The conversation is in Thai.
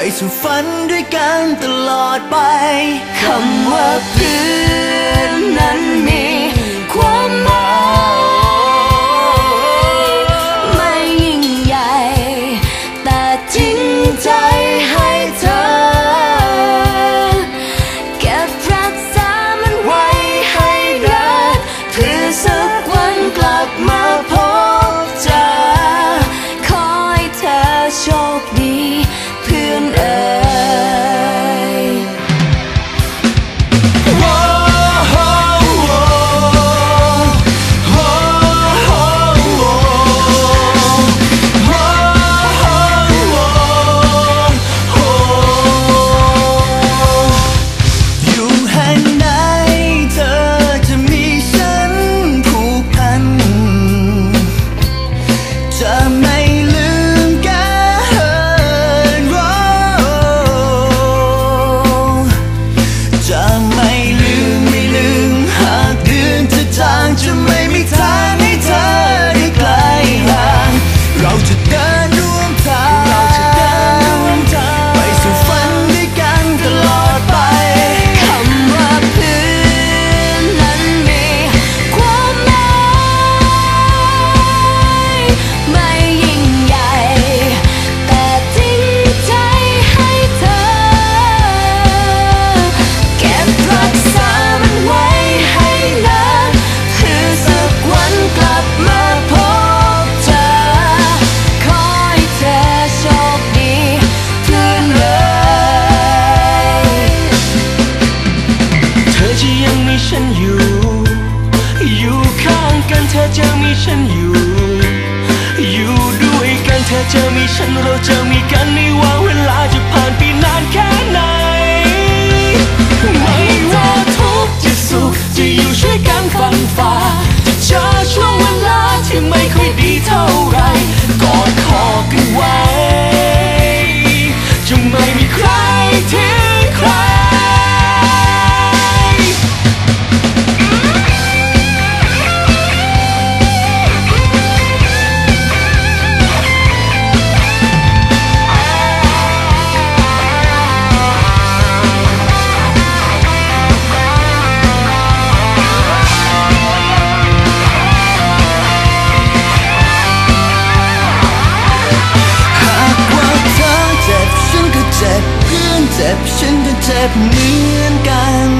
ไปสู่ฝันด้วยกันตลอดไปคำว่าเพื่อนนั้น one. ฉันอยู่ อยู่ด้วยกันเธอจะมีฉันเราจะมีกันไม่ว่าเวลาจะ เจ็บเหมือนกัน